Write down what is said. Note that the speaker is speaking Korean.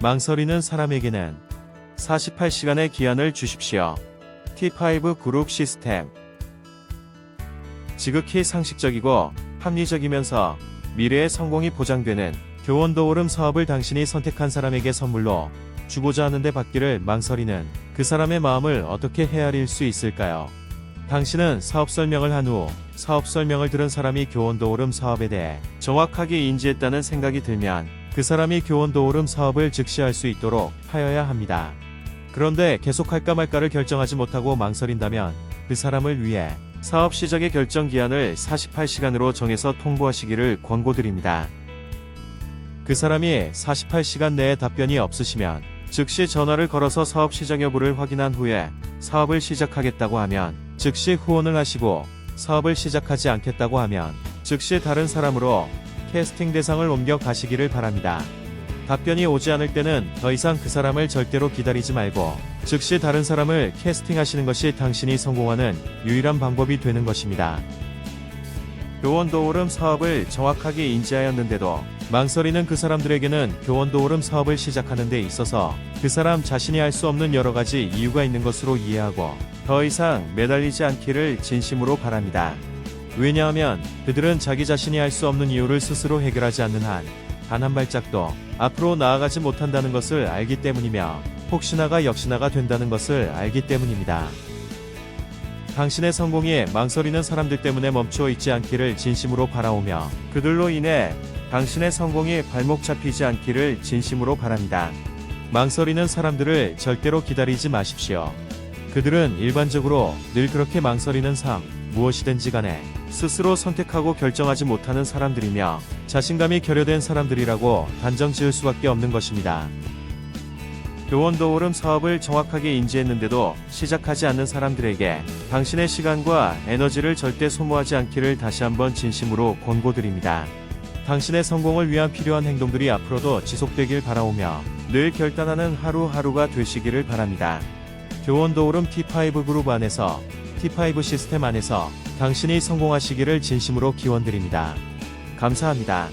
망설이는 사람에게는 48시간의 기한을 주십시오. T5 그룹 시스템 지극히 상식적이고 합리적이면서 미래의 성공이 보장되는 교원도 오름 사업을 당신이 선택한 사람에게 선물로 주고자 하는데 받기를 망설이는 그 사람의 마음을 어떻게 헤아릴 수 있을까요? 당신은 사업 설명을 한 후 사업 설명을 들은 사람이 교원도 오름 사업에 대해 정확하게 인지했다는 생각이 들면 그 사람이 교원도 오름 사업을 즉시 할 수 있도록 하여야 합니다. 그런데 계속 할까 말까를 결정하지 못하고 망설인다면 그 사람을 위해 사업 시작의 결정 기한을 48시간으로 정해서 통보하시기를 권고드립니다. 그 사람이 48시간 내에 답변이 없으시면 즉시 전화를 걸어서 사업 시작 여부를 확인한 후에 사업을 시작하겠다고 하면 즉시 후원을 하시고 사업을 시작하지 않겠다고 하면 즉시 다른 사람으로 캐스팅 대상을 옮겨 가시기를 바랍니다. 답변이 오지 않을 때는 더 이상 그 사람을 절대로 기다리지 말고 즉시 다른 사람을 캐스팅하시는 것이 당신이 성공하는 유일한 방법이 되는 것입니다. 교원도 오름 사업을 정확하게 인지하였는데도 망설이는 그 사람들에게는 교원도 오름 사업을 시작하는 데 있어서 그 사람 자신이 알수 없는 여러 가지 이유가 있는 것으로 이해하고 더 이상 매달리지 않기를 진심으로 바랍니다. 왜냐하면 그들은 자기 자신이 알수 없는 이유를 스스로 해결하지 않는 한 단 한 발짝도 앞으로 나아가지 못한다는 것을 알기 때문이며 혹시나가 역시나가 된다는 것을 알기 때문입니다. 당신의 성공이 망설이는 사람들 때문에 멈추어 있지 않기를 진심으로 바라오며 그들로 인해 당신의 성공이 발목 잡히지 않기를 진심으로 바랍니다. 망설이는 사람들을 절대로 기다리지 마십시오. 그들은 일반적으로 늘 그렇게 망설이는 삶, 무엇이든지 간에 스스로 선택하고 결정하지 못하는 사람들이며 자신감이 결여된 사람들이라고 단정 지을 수밖에 없는 것입니다. 교원도 오름 사업을 정확하게 인지했는데도 시작하지 않는 사람들에게 당신의 시간과 에너지를 절대 소모하지 않기를 다시 한번 진심으로 권고드립니다. 당신의 성공을 위한 필요한 행동들이 앞으로도 지속되길 바라오며 늘 결단하는 하루하루가 되시기를 바랍니다. 교원도 오름 T5 그룹 안에서 T5 시스템 안에서 당신이 성공하시기를 진심으로 기원드립니다. 감사합니다.